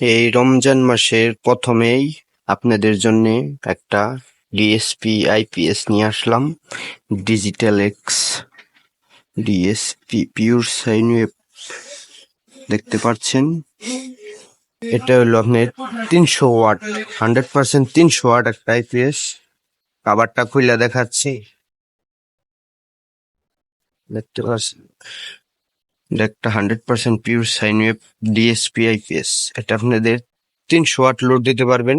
এই রমজান মাসের প্রথমেই আপনাদের জন্য একটা ডিএসপি আইপিএস নিয়ে আসলাম। Digital X DSP pure sine দেখতে পাচ্ছেন? এটা হলো আপনার তিনশো ওয়াট, হান্ড্রেড পার্সেন্ট তিনশো ওয়াট একটা আইপিএস কাবারটা খুলে দেখাচ্ছি। দেখতে পাচ্ছেন? এটা একটা hundred percent pure sine wave DSP IPS এটা আপনাদের তিনশো ওয়াট লোড দিতে পারবেন।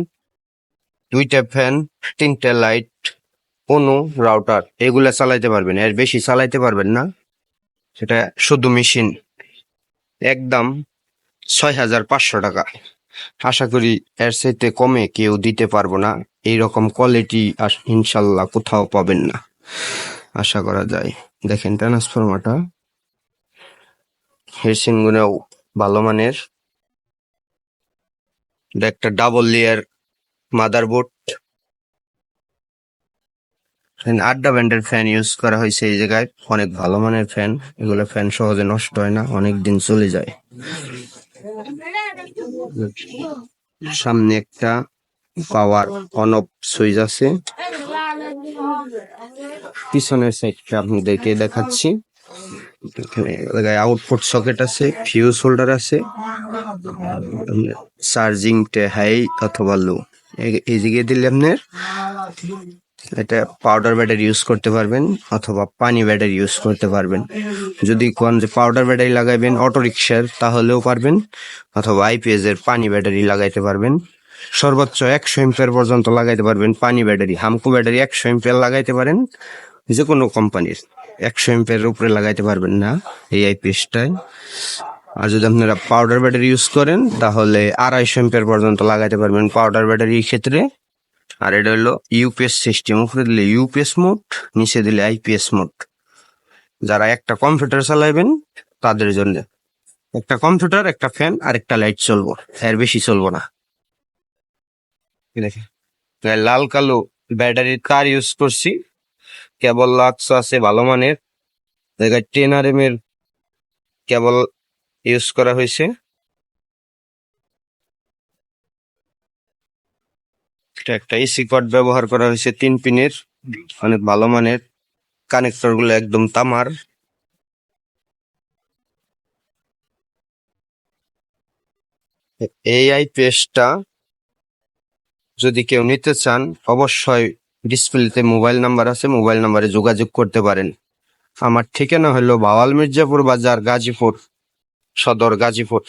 দুইটা ফ্যান তিনটা লাইট কোনো রাউটার এগুলা চালাইতে পারবেন। এর বেশি চালাইতে পারবেন না। সেটা শুধু মেশিন একদম ছয় হাজার পাঁচশো টাকা। আশা করি এর চাইতে কমে কেউ দিতে পারব না। এইরকম কোয়ালিটি আর ইনশাল্লাহ কোথাও পাবেন না। আশা করা যায়। দেখেন ট্রান্সফরমারটা গুনেও ভালো মানের। একটা ডাবল লেয়ার মাদারবোর্ড আড্ডা ব্যান্ডের ফ্যান ইউজ করা হয়েছে এই জায়গায়। অনেক ভালো মানের ফ্যান এগুলো ফ্যান সহজে নষ্ট হয় না অনেক দিন চলে যায়। সামনে একটা পাওয়ার অন অফ সুইচ আছে। পিছনের সাইডটা আপনাদেরকে দেখাচ্ছি। আউটপুট সকেট আছে ফিউজ হোল্ডার আছে চার্জিং হাই অথবা লো এই দিকে দিলে আপনার এটা পাউডার ব্যাটারি ইউজ করতে পারবেন অথবা পানি ব্যাটারি ইউজ করতে পারবেন। যদি কোন যে পাউডার ব্যাটারি লাগাইবেন অটো রিক্সার তাহলেও পারবেন অথবা আইপিএস এর পানি ব্যাটারি লাগাইতে পারবেন। সর্বোচ্চ একশো এম্পিয়ার পর্যন্ত লাগাইতে পারবেন পানি ব্যাটারি হামকো ব্যাটারি একশো এম্পিয়ার লাগাইতে পারেন যে কোনো কোম্পানির একশো এম্পিয়ার উপরে লাগাইতে পারবেন না এই আইপিএসটায়। আর যদি আপনারা পাউডার ব্যাটারি ইউজ করেন, তাহলে আড়াইশো এম্পিয়ার পর্যন্ত লাগাইতে পারবেন পাউডার ব্যাটারির ক্ষেত্রে। আর এটা হলো ইউপিএস সিস্টেম উপরে দিলে ইউপিএস মোড নিচে দিলে আইপিএস মোড যারা একটা কম্পিউটার চালাইবেন, তাদের জন্য একটা কম্পিউটার একটা ফ্যান আর একটা লাইট চলবো। এর বেশি চলবো না। লাল কালো ব্যাটারির তার ইউজ করছি। কেবল লাক্স আছে ভালো মানের। জায়গায় টেন আর এম এর কেবল ইউজ করা হয়েছে। একটা এসি কট ব্যবহার করা হয়েছে তিন পিনের। অনেক ভালো মানের কানেক্টরগুলো একদম তামার। এই আইপিএসটা যদি কেউ নিতে চান, অবশ্যই ডিসপ্লেতে মোবাইল নাম্বার আছে মোবাইল নাম্বারে যোগাযোগ করতে পারেন। আমার ঠিকানা হলো বাওয়াল মির্জাপুর বাজার, গাজীপুর, সদর গাজীপুর।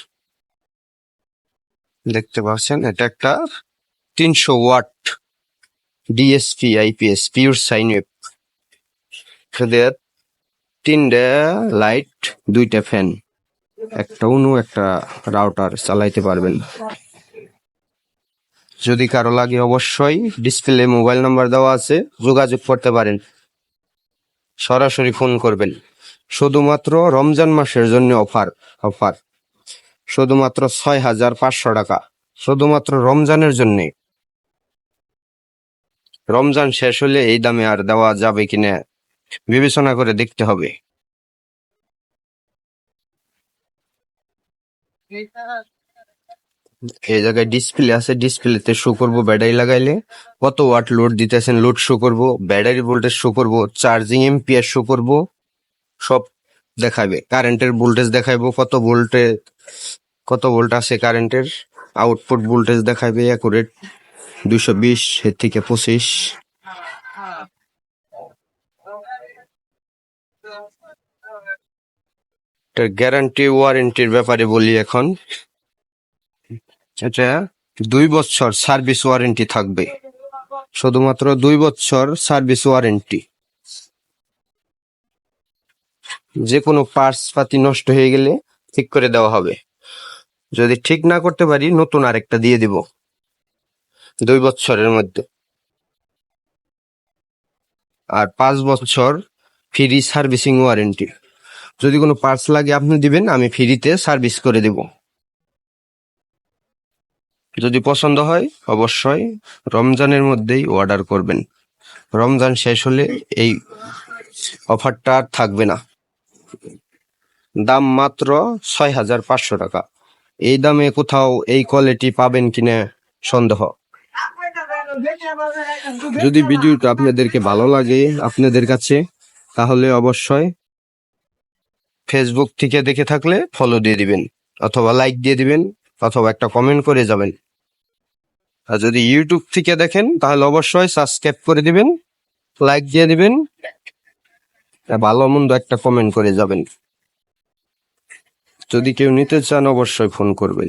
দেখতে পাচ্ছেন, এটা একটা তিনশো watt DSP IPS pure sine এদের তিনটা লাইট দুইটা ফ্যান একটা উনু একটা রাউটার চালাইতে পারবেন। যদি কারও লাগে অবশ্যই ডিসপ্লে মোবাইল নাম্বার দেওয়া আছে, যোগাযোগ করতে পারেন। সরাসরি ফোন করবেন। শুধুমাত্র রমজান মাসের জন্য অফার অফার শুধুমাত্র ছয় হাজার পাঁচশো টাকা। শুধুমাত্র রমজানের জন্য। রমজান শেষ হলে এই দামে আর দেওয়া যাবে কিনা বিবেচনা করে দেখতে হবে। এই জায়গায় ডিসপ্লে আছে ডিসপ্লেতে শো করব ব্যাটারি লাগাইলে। কত ওয়াট লোড দিতেছেন? লোড শো করব ব্যাটারি ভোল্টেজ শো করব চার্জিং এম্পিয়ার শো করব, সব দেখাবে। কারেন্টের ভোল্টেজ দেখাইবো, কত ভোল্টে কত ভোল্ট আছে কারেন্টের আউটপুট ভোল্টেজ দেখাবে অ্যাকুরেট দুশো বিশ, এর থেকে পঁচিশ। গ্যারান্টি ওয়ারেন্টির ব্যাপারে বলি এখন। এটা দুই বছর সার্ভিস ওয়ারেন্টি থাকবে। শুধুমাত্র দুই বছর সার্ভিস ওয়ারেন্টি। যে কোনো পার্টস, পাতি নষ্ট হয়ে গেলে ঠিক করে দেওয়া হবে। যদি ঠিক না করতে পারি, নতুন আরেকটা দিয়ে দিব। দুই বছরের মধ্যে। আর পাঁচ বছর ফ্রি সার্ভিসিং ওয়ারেন্টি। যদি কোনো পার্টস লাগে, আপনি দিবেন, আমি ফ্রিতে সার্ভিস করে দেব। যদি পছন্দ হয়, অবশ্যই রমজানের মধ্যেই অর্ডার করবেন। রমজান শেষ হলে এই অফারটা আর থাকবে না। দাম মাত্র ছয় হাজার পাঁচশো টাকা। এই দামে কোথাও এই কোয়ালিটি পাবেন কিনা সন্দেহ। যদি ভিডিওটা আপনাদেরকে ভালো লাগে আপনাদের কাছে, তাহলে অবশ্যই ফেসবুক থেকে দেখে থাকলে ফলো দিয়ে দিবেন, অথবা লাইক দিয়ে দিবেন। অথবা একটা কমেন্ট করে যাবেন। আর যদি ইউটিউব থেকে দেখেন, তাহলে অবশ্যই সাবস্ক্রাইব করে দিবেন লাইক দিয়ে দিবেন ভালো মন্দ একটা কমেন্ট করে যাবেন। যদি কেউ নিতে চান, অবশ্যই ফোন করবেন।